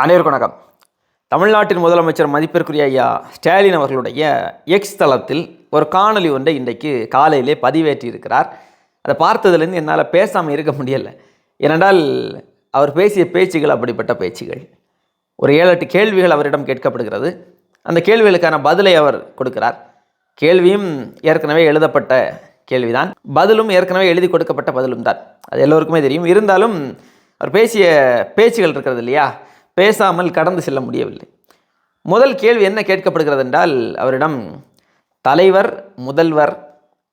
அனைவருக்கும் வணக்கம். தமிழ்நாட்டின் முதலமைச்சர் மதிப்பிற்குரிய ஐயா ஸ்டாலின் அவர்களுடைய எக்ஸ் தளத்தில் ஒரு காணொளி ஒன்றை இன்றைக்கு காலையிலே பதிவேற்றி இருக்கிறார் அதை பார்த்ததுலேருந்து என்னால் பேசாமல் இருக்க முடியலை. ஏனென்றால் அவர் பேசிய பேச்சுகள் அப்படிப்பட்ட பேச்சுகள். ஒரு ஏழு எட்டு கேள்விகள் அவரிடம் கேட்கப்படுகிறது. அந்த கேள்விகளுக்கான பதிலை அவர் கொடுக்கிறார். கேள்வியும் ஏற்கனவே எழுதப்பட்ட கேள்விதான். பதிலும் ஏற்கனவே எழுதி கொடுக்கப்பட்ட பதிலும் தான் அது எல்லோருக்குமே தெரியும். இருந்தாலும் அவர் பேசிய பேச்சுகள் இருக்கிறது இல்லையா? பேசாமல் கடந்து செல்ல முடியவில்லை. முதல் கேள்வி என்ன கேட்கப்படுகிறது என்றால் அவரிடம் தலைவர் முதல்வர்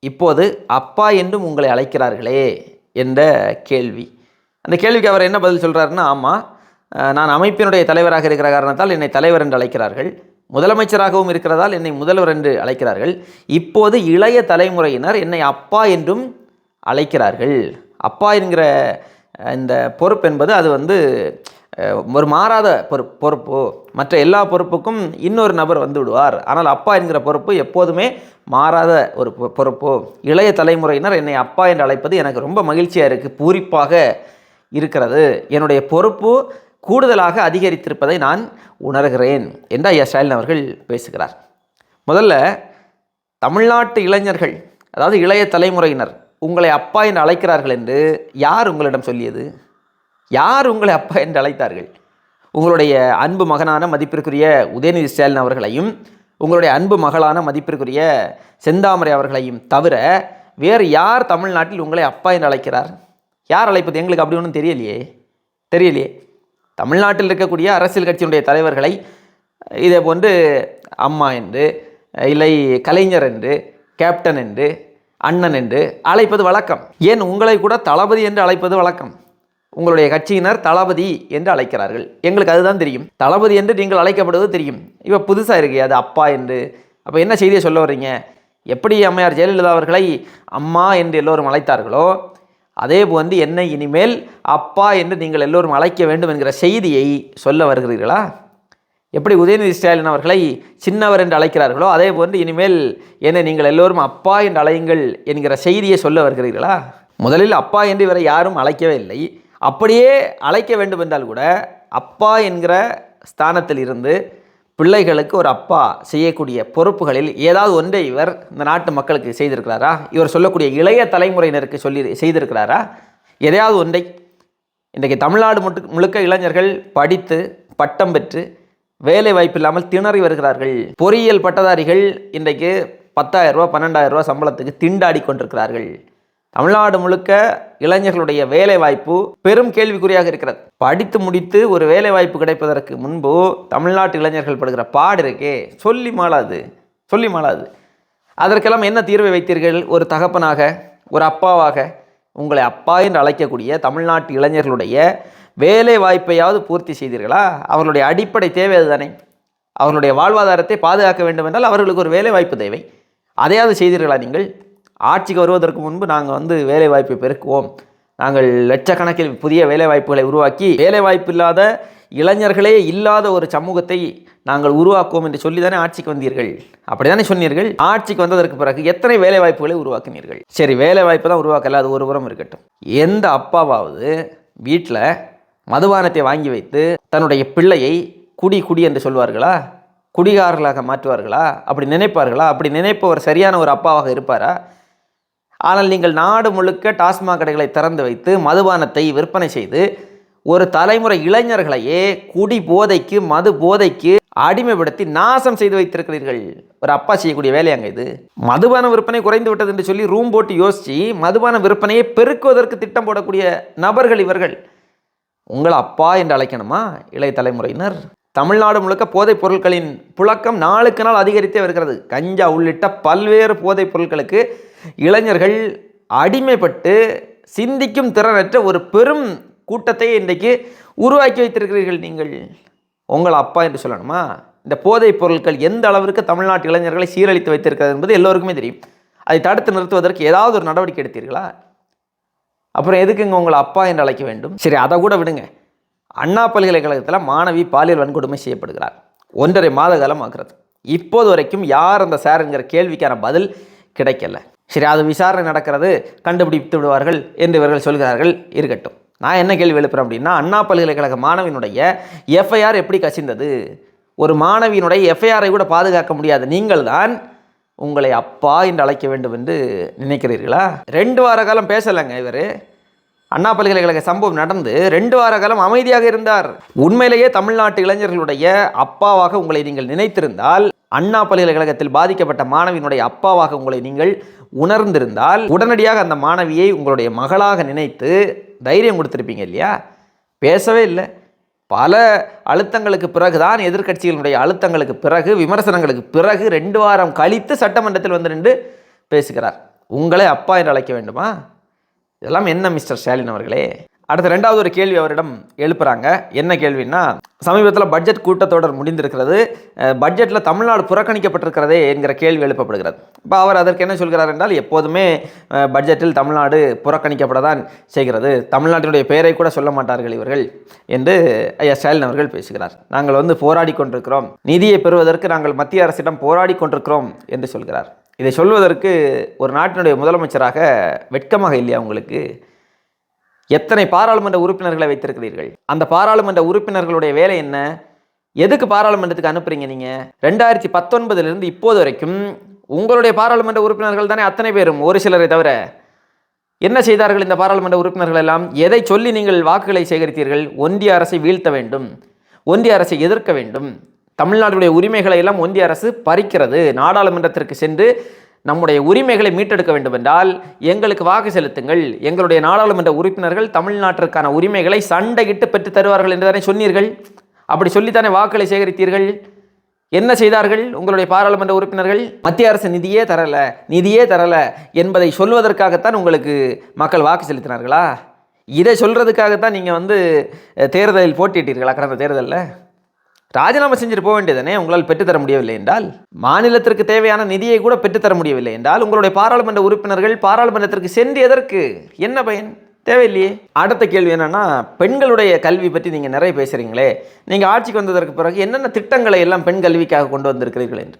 இப்போது அப்பா என்றும் உங்களை அழைக்கிறார்களே என்ற கேள்வி. அந்த கேள்விக்கு அவர் என்ன பதில் சொல்கிறாருன்னா ஆமாம் நான் அமைப்பினுடைய தலைவராக இருக்கிற காரணத்தால் என்னை தலைவர் என்று அழைக்கிறார்கள். முதலமைச்சராகவும் இருக்கிறதால் என்னை முதல்வர் என்று அழைக்கிறார்கள். இப்போது இளைய தலைமுறையினர் என்னை அப்பா என்றும் அழைக்கிறார்கள். அப்பா என்கிற இந்த பொறுப்பு என்பது அது வந்து ஒரு மாறாத பொறு பொறுப்பு. மற்ற எல்லா பொறுப்புக்கும் இன்னொரு நபர் வந்து விடுவார். ஆனால் அப்பா என்கிற பொறுப்பு எப்போதுமே மாறாத ஒரு பொ- பொறுப்பு. இளைய தலைமுறையினர் என்னை அப்பா என்று அழைப்பது எனக்கு ரொம்ப மகிழ்ச்சியாக இருக்குது பூரிப்பாக இருக்கிறது. என்னுடைய பொறுப்பு கூடுதலாக அதிகரித்திருப்பதை நான் உணர்கிறேன் என்று ஐயா ஸ்டாலின் அவர்கள் பேசுகிறார். முதல்ல தமிழ்நாட்டு இளைஞர்கள் அதாவது இளைய தலைமுறையினர் உங்களை அப்பா என்று அழைக்கிறார்கள் என்று யார் உங்களிடம் சொல்லியது? யார் உங்களை அப்பா என்று அழைத்தார்கள்? உங்களுடைய அன்பு மகனான மதிப்பிற்குரிய உதயநிதி ஸ்டாலின் அவர்களையும் உங்களுடைய அன்பு மகளான மதிப்பிற்குரிய செந்தாமரை அவர்களையும் தவிர வேறு யார் தமிழ்நாட்டில் உங்களை அப்பா என்று அழைக்கிறார்? யார் அழைப்பது? எங்களுக்கு அப்படி ஒன்றும் தெரியலையே. தெரியலையே. தமிழ்நாட்டில் இருக்கக்கூடிய அரசியல் கட்சியினுடைய தலைவர்களை இதே போன்று அம்மா என்று இல்லை கலைஞர் என்று கேப்டன் என்று அண்ணன் என்று அழைப்பது வழக்கம். ஏன் உங்களை கூட தளபதி என்று அழைப்பது வழக்கம்? உங்களுடைய கட்சியினர் தளபதி என்று அழைக்கிறார்கள். எங்களுக்கு அதுதான் தெரியும். தளபதி என்று நீங்கள் அழைக்கப்படுவது தெரியும். இப்போ புதுசாக இருக்கு அது அப்பா என்று. அப்போ என்ன செய்தியை சொல்ல வர்றீங்க? எப்படி அம்மையார் ஜெயலலிதா அவர்களை அம்மா என்று எல்லோரும் அழைத்தார்களோ அதே வந்து என்னை இனிமேல் அப்பா என்று நீங்கள் எல்லோரும் அழைக்க வேண்டும் என்கிற செய்தியை சொல்ல வருகிறீர்களா? எப்படி உதயநிதி ஸ்டாலின் அவர்களை சின்னவர் என்று அழைக்கிறார்களோ அதே போன்று இனிமேல் என்னை நீங்கள் எல்லோரும் அப்பா என்று அழையுங்கள் என்கிற செய்தியை சொல்ல வருகிறீர்களா? முதலில் அப்பா என்று இவரை யாரும் அழைக்கவே இல்லை. அப்படியே அழைக்க வேண்டும் என்றால் கூட அப்பா என்கிற ஸ்தானத்தில் இருந்து பிள்ளைகளுக்கு ஒரு அப்பா செய்யக்கூடிய பொறுப்புகளில் ஏதாவது ஒன்றை இவர் இந்த நாட்டு மக்களுக்கு செய்திருக்கிறாரா? இவர் சொல்லக்கூடிய இளைய தலைமுறையினருக்கு சொல்லி செய்திருக்கிறாரா? எதையாவது ஒன்றை இன்றைக்கு தமிழ்நாடு முட்டு முழுக்க இளைஞர்கள் படித்து பட்டம் பெற்று வேலை வாய்ப்பு இல்லாமல் திணறி வருகிறார்கள். பொறியியல் பட்டதாரிகள் இன்றைக்கு பத்தாயிரம் ரூபா பன்னெண்டாயிரம் ரூபா சம்பளத்துக்கு திண்டாடி கொண்டிருக்கிறார்கள். தமிழ்நாடு முழுக்க இளைஞர்களுடைய வேலை வாய்ப்பு பெரும் கேள்விக்குறியாக இருக்கிறது. படித்து முடித்து ஒரு வேலை வாய்ப்பு கிடைப்பதற்கு முன்பு தமிழ்நாட்டு இளைஞர்கள் படுகிற பாடு இருக்கே. சொல்லி மாளாது சொல்லி மாளாது. அதற்கெல்லாம் என்ன தீர்வை வைத்தீர்கள்? ஒரு தகப்பனாக ஒரு அப்பாவாக உங்களை அப்பா என்று அழைக்கக்கூடிய தமிழ்நாட்டு இளைஞர்களுடைய வேலை வாய்ப்பையாவது பூர்த்தி செய்தீர்களா? அவர்களுடைய அடிப்படை தேவை அதுதானே. அவர்களுடைய வாழ்வாதாரத்தை பாதுகாக்க வேண்டும் என்றால் அவர்களுக்கு ஒரு வேலை வாய்ப்பு தேவை. அதையாவது செய்தீர்களா நீங்கள்? ஆட்சிக்கு வருவதற்கு முன்பு நாங்கள் வந்து வேலைவாய்ப்பை பெருக்குவோம். நாங்கள் லட்சக்கணக்கில் புதிய வேலைவாய்ப்புகளை உருவாக்கி வேலைவாய்ப்பு இல்லாத இளைஞர்களே இல்லாத ஒரு சமூகத்தை நாங்கள் உருவாக்குவோம் என்று சொல்லி தானே ஆட்சிக்கு வந்தீர்கள்? அப்படிதானே சொன்னீர்கள்? ஆட்சிக்கு வந்ததற்கு பிறகு எத்தனை வேலைவாய்ப்புகளை உருவாக்கினீர்கள்? சரி வேலைவாய்ப்பு தான் உருவாக்கல அது ஒரு புறம் இருக்கட்டும். எந்த அப்பாவாவது வீட்டில் மதுபானத்தை வாங்கி வைத்து தன்னுடைய பிள்ளையை குடி குடி என்று சொல்வார்களா? குடிகாரர்களாக மாற்றுவார்களா? அப்படி நினைப்பார்களா? அப்படி நினைப்பவர் சரியான ஒரு அப்பாவாக இருப்பாரா? ஆனால் நீங்கள் நாடு முழுக்க டாஸ்மாக் கடைகளை திறந்து வைத்து மதுபானத்தை விற்பனை செய்து ஒரு தலைமுறை இளைஞர்களையே குடி போதைக்கு மது போதைக்கு அடிமைப்படுத்தி நாசம் செய்து வைத்திருக்கிறீர்கள். ஒரு அப்பா செய்யக்கூடிய வேலையாங்க இது. மதுபான விற்பனை குறைந்து விட்டது என்று சொல்லி ரூம் போட்டு யோசித்து மதுபான விற்பனையை பெருக்குவதற்கு திட்டம் போடக்கூடிய நபர்கள் இவர்கள். உங்களை அப்பா என்று அழைக்கணுமா? இளைய தலைமுறையினர். தமிழ்நாடு முழுக்க போதைப் பொருட்களின் புழக்கம் நாளுக்கு நாள் அதிகரித்தே வருகிறது. கஞ்சா உள்ளிட்ட பல்வேறு போதைப் பொருட்களுக்கு இளைஞர்கள் அடிமைப்பட்டு சிந்திக்கும் திறனற்ற ஒரு பெரும் கூட்டத்தை இன்றைக்கு உருவாக்கி வைத்திருக்கிறீர்கள் நீங்கள். உங்கள் அப்பா என்று சொல்லணுமா? இந்த போதைப் பொருட்கள் எந்த அளவிற்கு தமிழ்நாட்டு இளைஞர்களை சீரழித்து வைத்திருக்கிறது என்பது எல்லோருக்குமே தெரியும். அதை தடுத்து நிறுத்துவதற்கு ஏதாவது ஒரு நடவடிக்கை எடுத்தீர்களா? அப்புறம் எதுக்குங்க உங்களை அப்பா என்று அழைக்க வேண்டும்? சரி அதை கூட விடுங்க. அண்ணா பல்கலைக்கழகத்தில் மாணவி பாலியல் வன்கொடுமை செய்யப்படுகிறார். ஒன்றரை மாத காலம் ஆகிறது இப்போது வரைக்கும் யார் அந்த சாருங்கிற கேள்விக்கான பதில் கிடைக்கல. சரி அது விசாரணை நடக்கிறது கண்டுபிடித்து விடுவார்கள் என்று இவர்கள் சொல்கிறார்கள் இருக்கட்டும். நான் என்ன கேள்வி எழுப்புறேன் அப்படின்னா அண்ணா பல்கலைக்கழக மாணவியினுடைய எஃப்ஐஆர் எப்படி கசிந்தது? ஒரு மாணவியினுடைய எஃப்ஐஆரை கூட பாதுகாக்க முடியாது. நீங்கள் தான் உங்களை அப்பா என்று அழைக்க வேண்டும் என்று நினைக்கிறீர்களா? ரெண்டு வார காலம் பேசலைங்க இவர். அண்ணா பல்கலைக்கழக சம்பவம் நடந்து ரெண்டு வார காலம் அமைதியாக இருந்தார். உண்மையிலேயே தமிழ்நாட்டு இளைஞர்களுடைய அப்பாவாக உங்களை நீங்கள் நினைத்திருந்தால் அண்ணா பல்கலைக்கழகத்தில் பாதிக்கப்பட்ட மாணவியினுடைய அப்பாவாக உங்களை நீங்கள் உணர்ந்திருந்தால் உடனடியாக அந்த மாணவியை உங்களுடைய மகளாக நினைத்து தைரியம் கொடுத்துருப்பீங்க இல்லையா? பேசவே இல்லை. பல அழுத்தங்களுக்கு பிறகுதான் எதிர்க்கட்சிகளுடைய அழுத்தங்களுக்கு பிறகு விமர்சனங்களுக்கு பிறகு ரெண்டு வாரம் கழித்து சட்டமன்றத்தில் வந்து நின்று பேசுகிறார். உங்களை அப்பா என்று அழைக்க வேண்டுமா? இதெல்லாம் என்ன மிஸ்டர் ஸ்டாலின் அவர்களே? அடுத்த ரெண்டாவது ஒரு கேள்வி அவரிடம் எழுப்புறாங்க. என்ன கேள்வின்னா சமீபத்தில் பட்ஜெட் கூட்டத்தொடர் முடிந்திருக்கிறது. பட்ஜெட்டில் தமிழ்நாடு புறக்கணிக்கப்பட்டிருக்கிறதே என்கிற கேள்வி எழுப்பப்படுகிறது. இப்போ அவர் அதற்கு என்ன சொல்கிறார் என்றால் எப்போதுமே பட்ஜெட்டில் தமிழ்நாடு புறக்கணிக்கப்பட தான் செய்கிறது. தமிழ்நாட்டினுடைய பெயரை கூட சொல்ல மாட்டார்கள் இவர்கள் என்று ஐயா ஸ்டாலின் அவர்கள் பேசுகிறார். நாங்கள் வந்து போராடி கொண்டிருக்கிறோம். நிதியை பெறுவதற்கு நாங்கள் மத்திய அரசிடம் போராடி கொண்டிருக்கிறோம் என்று சொல்கிறார். இதை சொல்வதற்கு ஒரு நாட்டினுடைய முதலமைச்சராக வெட்கமாக இல்லையா உங்களுக்கு? எத்தனை பாராளுமன்ற உறுப்பினர்களை வைத்திருக்கிறீர்கள்? அந்த பாராளுமன்ற உறுப்பினர்களுடைய வேலை என்ன? எதுக்கு பாராளுமன்றத்துக்கு அனுப்புறீங்க நீங்கள் ரெண்டாயிரத்தி பத்தொன்பதுலேருந்து இப்போது வரைக்கும் உங்களுடைய பாராளுமன்ற உறுப்பினர்கள் தானே அத்தனை பேரும் ஒரு சிலரை தவிர. என்ன செய்தார்கள் இந்த பாராளுமன்ற உறுப்பினர்கள் எல்லாம்? எதை சொல்லி நீங்கள் வாக்குகளை சேகரித்தீர்கள்? ஒன்றிய அரசை வீழ்த்த வேண்டும். ஒன்றிய அரசை எதிர்க்க வேண்டும். தமிழ்நாட்டுடைய உரிமைகளை எல்லாம் ஒன்றிய அரசு பறிக்கிறது. நாடாளுமன்றத்திற்கு சென்று நம்முடைய உரிமைகளை மீட்டெடுக்க வேண்டும் என்றால் எங்களுக்கு வாக்கு செலுத்துங்கள். எங்களுடைய நாடாளுமன்ற உறுப்பினர்கள் தமிழ்நாட்டிற்கான உரிமைகளை சண்டையிட்டு பெற்று தருவார்கள் என்று தானே சொன்னீர்கள். அப்படி சொல்லித்தானே வாக்குகளை சேகரித்தீர்கள்? என்ன செய்தார்கள் உங்களுடைய பாராளுமன்ற உறுப்பினர்கள்? மத்திய அரசு நிதியே தரல நிதியே தரல என்பதை சொல்வதற்காகத்தான் உங்களுக்கு மக்கள் வாக்கு செலுத்தினார்களா? இதை சொல்றதுக்காகத்தான் நீங்கள் வந்து தேர்தலில் போட்டியிட்டீர்களா கடந்த தேர்தலில்? ராஜினாமா செஞ்சுட்டு போக வேண்டியதானே உங்களால் பெற்றுத்தர முடியவில்லை என்றால்? மாநிலத்திற்கு தேவையான நிதியை கூட பெற்றுத்தர முடியவில்லை என்றால் உங்களுடைய பாராளுமன்ற உறுப்பினர்கள் பாராளுமன்றத்திற்கு சென்று எதற்கு என்ன பயன்? தேவையில்லையே. அடுத்த கேள்வி என்னன்னா பெண்களுடைய கல்வி பற்றி நீங்கள் நிறைய பேசுகிறீங்களே நீங்கள் ஆட்சிக்கு வந்ததற்கு பிறகு என்னென்ன திட்டங்களை எல்லாம் பெண் கல்விக்காக கொண்டு வந்திருக்கிறீர்கள் என்று?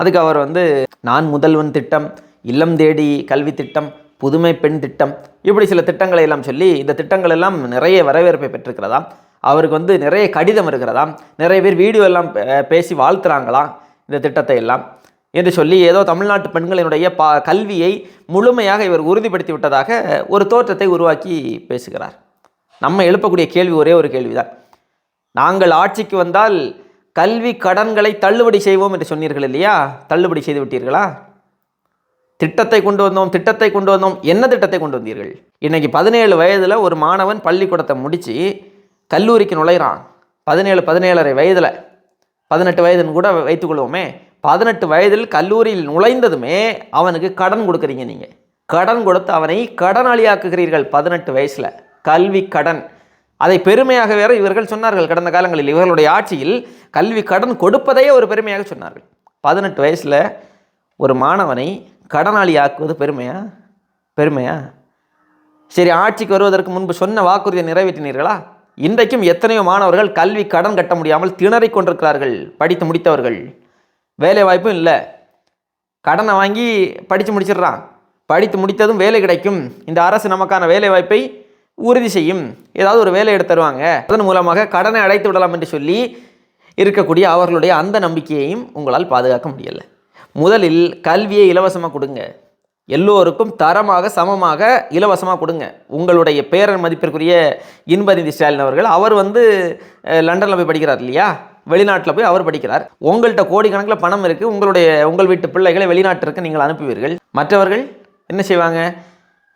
அதுக்கு அவர் வந்து நான் முதல்வன் திட்டம் இல்லம் தேடி கல்வி திட்டம் புதுமை பெண் திட்டம் இப்படி சில திட்டங்களை எல்லாம் சொல்லி இந்த திட்டங்கள் எல்லாம் நிறைய வரவேற்பை பெற்றிருக்கிறதா அவருக்கு வந்து நிறைய கடிதம் இருக்கிறதாம் நிறைய பேர் வீடியோ எல்லாம் பேசி வாழ்த்துறாங்களாம் இந்த திட்டத்தை எல்லாம்? என்று சொல்லி ஏதோ தமிழ்நாட்டு பெண்களினுடைய பா கல்வியை முழுமையாக இவர் உறுதிப்படுத்தி விட்டதாக ஒரு தோற்றத்தை உருவாக்கி பேசுகிறார். நம்ம எழுப்பக்கூடிய கேள்வி ஒரே ஒரு கேள்விதான். நாங்கள் ஆட்சிக்கு வந்தால் கல்வி கடன்களை தள்ளுபடி செய்வோம் என்று சொன்னீர்கள் இல்லையா? தள்ளுபடி செய்து விட்டீர்களா? திட்டத்தை கொண்டு வந்தோம் திட்டத்தை கொண்டு வந்தோம். என்ன திட்டத்தை கொண்டு வந்தீர்கள்? இன்னைக்கு பதினேழு வயதில் ஒரு மாணவன் பள்ளிக்கூடத்தை முடித்து கல்லூரிக்கு நுழைகிறான் பதினேழு பதினேழரை வயதில். பதினெட்டு வயதுன்னு கூட வைத்துக்கொள்வோமே பதினெட்டு வயதில் கல்லூரியில் நுழைந்ததுமே அவனுக்கு கடன் கொடுக்குறீங்க நீங்கள் கடன் கொடுத்து அவனை கடனாளியாக்குகிறீர்கள் பதினெட்டு வயசில். கல்வி கடன். அதை பெருமையாக வேற இவர்கள் சொன்னார்கள். கடந்த காலங்களில் இவர்களுடைய ஆட்சியில் கல்வி கடன் கொடுப்பதையே ஒரு பெருமையாக சொன்னார்கள். பதினெட்டு வயசில் ஒரு மாணவனை கடனாளி ஆக்குவது பெருமையா? பெருமையா? சரி ஆட்சிக்கு வருவதற்கு முன்பு சொன்ன வாக்குறுதியை நிறைவேற்றினீர்களா? இன்றைக்கும் எத்தனையோ மாணவர்கள் கல்வி கடன் கட்ட முடியாமல் திணறிக் கொண்டிருக்கிறார்கள். படித்து முடித்தவர்கள். வேலை வாய்ப்பும் இல்லை. கடனை வாங்கி படித்து முடிச்சிடுறான். படித்து முடித்ததும் வேலை கிடைக்கும். இந்த அரசு நமக்கான வேலை வாய்ப்பை உறுதி செய்யும். ஏதாவது ஒரு வேலை எடுத்து தருவாங்க. அதன் மூலமாக கடனை அடைத்து விடலாம் என்று சொல்லி இருக்கக்கூடிய அவர்களுடைய அந்த நம்பிக்கையையும் உங்களால் பாதுகாக்க முடியலை. முதலில் கல்வியை இலவசமாக கொடுங்க. எல்லோருக்கும் தரமாக சமமாக இலவசமாக கொடுங்க. உங்களுடைய பேரன் மதிப்பிற்குரிய இன்பநிதி ஸ்டாலின் அவர்கள் அவர் வந்து லண்டனில் போய் படிக்கிறார் இல்லையா? வெளிநாட்டில் போய் அவர் படிக்கிறார். உங்கள்கிட்ட கோடிக்கணக்கில் பணம் இருக்குது உங்களுடைய உங்கள் வீட்டு பிள்ளைகளை வெளிநாட்டிற்கு நீங்கள் அனுப்புவீர்கள். மற்றவர்கள் என்ன செய்வாங்க?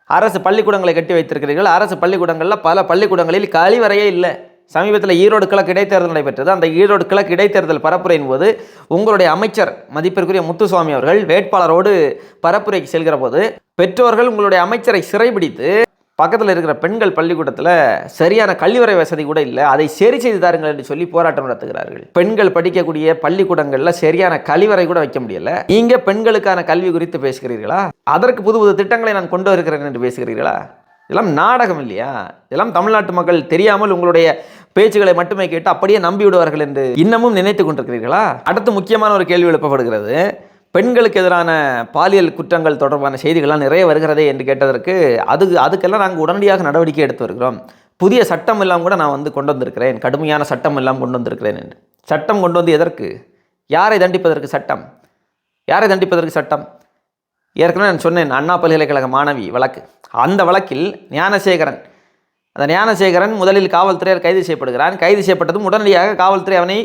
அரசு பள்ளிக்கூடங்களை கட்டி வைத்திருக்கிறீர்கள். அரசு பள்ளிக்கூடங்களில் பல பள்ளிக்கூடங்களில் கழிவறையே இல்லை. சமீபத்தில் ஈரோடு கிழக்கு இடைத்தேர்தல் நடைபெற்றது. அந்த ஈரோடு கிழக்கு இடைத்தேர்தல் பரப்புரையின் போது உங்களுடைய அமைச்சர் மதிப்பிற்குரிய முத்துசுவாமி அவர்கள் வேட்பாளரோடு பரப்புரைக்கு செல்கிற போது பெற்றோர்கள் உங்களுடைய அமைச்சரை சிறைபிடித்து பக்கத்தில் இருக்கிற பெண்கள் பள்ளிக்கூடத்தில் சரியான கழிவறை வசதி கூட இல்லை அதை சரி செய்து தாருங்கள் என்று சொல்லி போராட்டம் நடத்துகிறார்கள். பெண்கள் படிக்கக்கூடிய பள்ளிக்கூடங்களில் சரியான கழிவறை கூட வைக்க முடியல. நீங்க பெண்களுக்கான கல்வி குறித்து பேசுகிறீர்களா? அதற்கு புது புது திட்டங்களை நான் கொண்டு வருகிறேன் என்று பேசுகிறீர்களா? இதெல்லாம் நாடகம் இல்லையா? இதெல்லாம் தமிழ்நாட்டு மக்கள் தெரியாமல் உங்களுடைய பேச்சுகளை மட்டுமே கேட்டு அப்படியே நம்பிவிடுவார்கள் என்று இன்னமும் நினைத்து கொண்டிருக்கிறீர்களா? அடுத்து முக்கியமான ஒரு கேள்வி எழுப்பப்படுகிறது. பெண்களுக்கு எதிரான பாலியல் குற்றங்கள் தொடர்பான செய்திகள்லாம் நிறைய வருகிறதே என்று கேட்டதற்கு அது அதுக்கெல்லாம் நாங்கள் உடனடியாக நடவடிக்கை எடுத்து வருகிறோம். புதிய சட்டம் எல்லாம் கூட நான் வந்து கொண்டு வந்திருக்கிறேன். கடுமையான சட்டம் எல்லாம் கொண்டு வந்திருக்கிறேன் என்று. சட்டம் கொண்டு வந்து எதற்கு? யாரை தண்டிப்பதற்கு சட்டம்? யாரை தண்டிப்பதற்கு சட்டம்? ஏற்கனவே நான் சொன்னேன் அண்ணா பல்கலைக்கழக மாணவி வழக்கு. அந்த வழக்கில் ஞானசேகரன் அந்த ஞானசேகரன் முதலில் காவல்துறையால் கைது செய்யப்படுகிறான். கைது செய்யப்பட்டதும் உடனடியாக காவல்துறை அவனை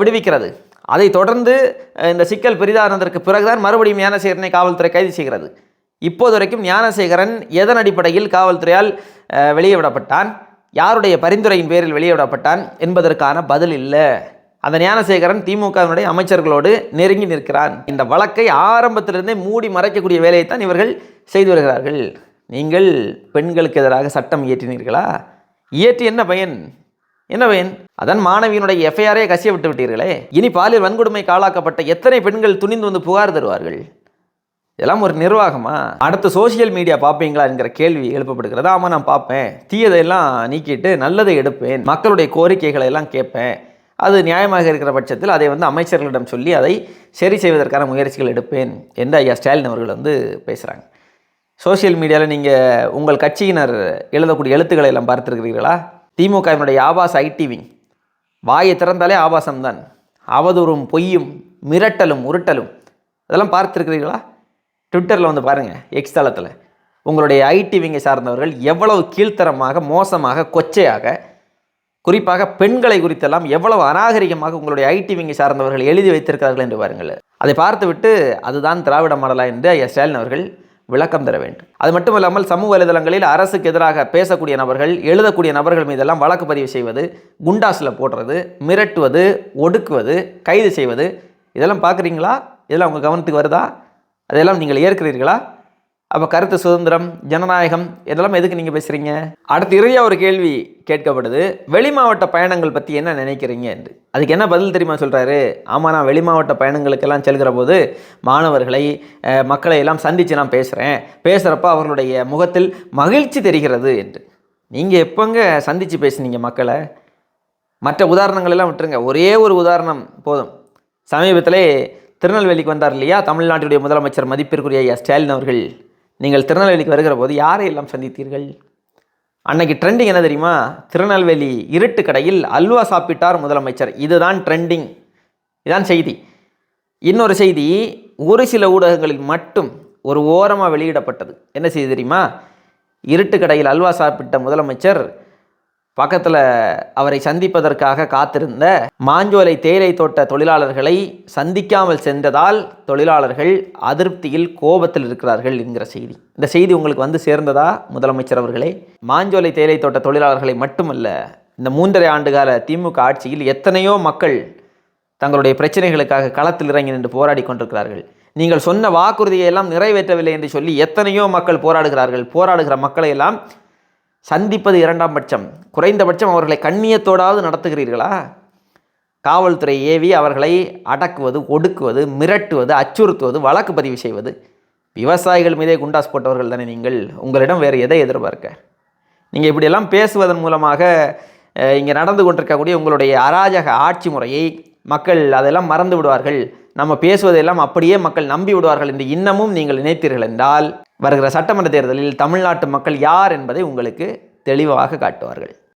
விடுவிக்கிறது. அதைத் தொடர்ந்து இந்த சிக்கல் பெரிதானதற்கு பிறகுதான் மறுபடியும் ஞானசேகரனை காவல்துறை கைது செய்கிறது. இப்போது வரைக்கும் ஞானசேகரன் எதன் அடிப்படையில் காவல்துறையால் வெளியே விடப்பட்டான் யாருடைய பரிந்துரையின் பேரில் வெளியே விடப்பட்டான் என்பதற்கான பதில் இல்லை. அந்த ஞானசேகரன் திமுகவினுடைய அமைச்சர்களோடு நெருங்கி நிற்கிறான். இந்த வழக்கை ஆரம்பத்திலிருந்தே மூடி மறைக்கக்கூடிய வேலையைத்தான் இவர்கள் செய்து வருகிறார்கள். நீங்கள் பெண்களுக்கு எதிராக சட்டம் இயற்றினீர்களா? இயற்றி என்ன பயன்? என்ன பயன்? அதன் மாணவியினுடைய எஃப்ஐஆரே கசிய விட்டு விட்டீர்களே. இனி பாலியல் வன்கொடுமை காலாக்கப்பட்ட எத்தனை பெண்கள் துணிந்து வந்து புகார் தருவார்கள்? இதெல்லாம் ஒரு நிர்வாகமா? அடுத்து சோஷியல் மீடியா பார்ப்பீங்களா என்கிற கேள்வி எழுப்பப்படுகிறது. ஆமாம் நான் பார்ப்பேன். தீயதையெல்லாம் நீக்கிட்டு நல்லதை எடுப்பேன். மக்களுடைய கோரிக்கைகளை எல்லாம் கேட்பேன். அது நியாயமாக இருக்கிற பட்சத்தில் அதை வந்து அமைச்சர்களிடம் சொல்லி அதை சரி செய்வதற்கான முயற்சிகள் எடுப்பேன் என்று ஐயா ஸ்டாலின் அவர்கள் வந்து பேசுகிறாங்க சோஷியல் மீடியாவில் நீங்கள் உங்கள் கட்சியினர் எழுதக்கூடிய எழுத்துக்களை எல்லாம் பார்த்துருக்கிறீர்களா? திமுகவினுடைய ஆபாச ஐடிவிங் வாயை திறந்தாலே ஆபாசம்தான். அவதூறும் பொய்யும் மிரட்டலும் உருட்டலும். இதெல்லாம் பார்த்துருக்கிறீர்களா? ட்விட்டரில் வந்து பாருங்கள் எக்ஸ் தளத்தில். உங்களுடைய ஐடி விங்கை சார்ந்தவர்கள் எவ்வளவு கீழ்த்தரமாக மோசமாக கொச்சையாக குறிப்பாக பெண்களை குறித்தெல்லாம் எவ்வளவு அநாகரிகமாக உங்களுடைய ஐடிவிங்கை சார்ந்தவர்கள் எழுதி வைத்திருக்கிறார்கள் என்று பாருங்கள். அதை பார்த்துவிட்டு அதுதான் திராவிட மாடலா என்று ஐயா ஸ்டாலின் அவர்கள் விளக்கம் தர வேண்டும். அது மட்டும் இல்லாமல் சமூக வலைதளங்களில் அரசுக்கு எதிராக பேசக்கூடிய நபர்கள் எழுதக்கூடிய நபர்கள் மீதெல்லாம் வழக்கு பதிவு செய்வது குண்டாஸில் போடுறது மிரட்டுவது ஒடுக்குவது கைது செய்வது இதெல்லாம் பார்க்குறீங்களா? இதெல்லாம் உங்கள் கவனத்துக்கு வருதா? அதெல்லாம் நீங்கள் ஏற்கிறீர்களா? அப்போ கருத்து சுதந்திரம் ஜனநாயகம் இதெல்லாம் எதுக்கு நீங்கள் பேசுகிறீங்க அடுத்து இறுதியாக ஒரு கேள்வி கேட்கப்படுது. வெளி மாவட்ட பயணங்கள் பற்றி என்ன நினைக்கிறீங்க என்று. அதுக்கு என்ன பதில் தெரியுமா சொல்கிறாரு ஆமாம் நான் வெளி மாவட்ட பயணங்களுக்கெல்லாம் செல்கிற போது மாணவர்களை மக்களை எல்லாம் சந்தித்து நான் பேசுகிறேன் பேசுகிறப்ப அவர்களுடைய முகத்தில் மகிழ்ச்சி தெரிகிறது என்று. நீங்கள் எப்போங்க சந்தித்து பேசுனீங்க மக்களை? மற்ற உதாரணங்கள் எல்லாம் விட்டுருங்க. ஒரே ஒரு உதாரணம் போதும். சமீபத்திலே திருநெல்வேலிக்கு வந்தார் இல்லையா? தமிழ்நாட்டுடைய முதலமைச்சர் மதிப்பிற்குரிய ஐயா ஸ்டாலின் அவர்கள். நீங்கள் திருநெல்வேலிக்கு வருகிற போது யாரை எல்லாம் சந்தித்தீர்கள்? அன்னைக்கு ட்ரெண்டிங் என்ன தெரியுமா? திருநெல்வேலி இருட்டு கடையில் அல்வா சாப்பிட்டார் முதலமைச்சர். இதுதான் ட்ரெண்டிங் இதான் செய்தி. இன்னொரு செய்தி ஒரு சில ஊடகங்களில் மட்டும் ஒரு ஓரமாக வெளியிடப்பட்டது. என்ன செய்தி தெரியுமா? இருட்டு கடையில் அல்வா சாப்பிட்ட முதலமைச்சர் பக்கத்தில் அவரை சந்திப்பதற்காக காத்திருந்த மாஞ்சோலை தேயிலை தோட்ட தொழிலாளர்களை சந்திக்காமல் சென்றதால் தொழிலாளர்கள் அதிருப்தியில் கோபத்தில் இருக்கிறார்கள் என்கிற செய்தி. இந்த செய்தி உங்களுக்கு வந்து சேர்ந்ததா முதலமைச்சர் அவர்களே? மாஞ்சோலை தேயிலை தோட்ட தொழிலாளர்களை மட்டுமல்ல இந்த மூன்றரை ஆண்டுகால திமுக ஆட்சியில் எத்தனையோ மக்கள் தங்களுடைய பிரச்சனைகளுக்காக களத்தில் இறங்கி நின்று போராடி கொண்டிருக்கிறார்கள். நீங்கள் சொன்ன வாக்குறுதியை எல்லாம் நிறைவேற்றவில்லை என்று சொல்லி எத்தனையோ மக்கள் போராடுகிறார்கள். போராடுகிற மக்களை எல்லாம் சந்திப்பது இரண்டாம் பட்சம். குறைந்தபட்சம் அவர்களை கண்ணியத்தோடாவது நடத்துகிறீர்களா? காவல்துறை ஏவி அவர்களை அடக்குவது ஒடுக்குவது மிரட்டுவது அச்சுறுத்துவது வழக்கு பதிவு செய்வது. விவசாயிகள் மீதே குண்டாஸ் போட்டவர்கள் தானே நீங்கள். உங்களிடம் வேறு எதை எதிர்பார்க்க? நீங்கள் இப்படியெல்லாம் பேசுவதன் மூலமாக இங்கே நடந்து கொண்டிருக்கக்கூடிய உங்களுடைய அராஜக ஆட்சி முறையை மக்கள் அதெல்லாம் மறந்து விடுவார்கள். நம்ம பேசுவதெல்லாம் அப்படியே மக்கள் நம்பி விடுவார்கள் என்று இன்னமும் நீங்கள் நினைத்தீர்கள் என்றால் வருகிற சட்டமன்ற தேர்தலில் தமிழ்நாட்டு மக்கள் யார் என்பதை உங்களுக்கு தெளிவாக காட்டுவார்கள்.